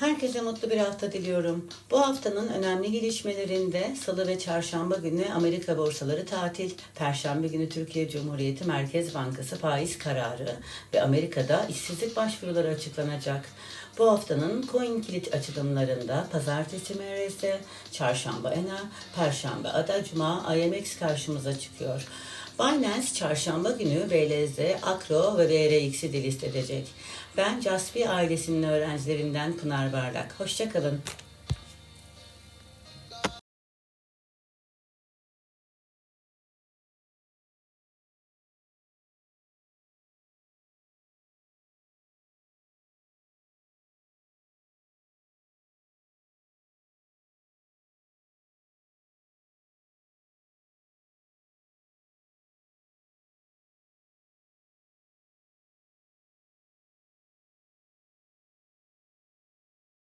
Herkese mutlu bir hafta diliyorum. Bu haftanın önemli gelişmelerinde Salı ve Çarşamba günü Amerika borsaları tatil, Perşembe günü Türkiye Cumhuriyeti Merkez Bankası faiz kararı ve Amerika'da işsizlik başvuruları açıklanacak. Bu haftanın coin kilit açılımlarında Pazartesi MRS, Çarşamba ENA, Perşembe ADA, Cuma IMX karşımıza çıkıyor. Binance çarşamba günü BLZ, Akro ve VRX'i delist edecek. Ben Caspi ailesinin öğrencilerinden Pınar Barlak. Hoşçakalın.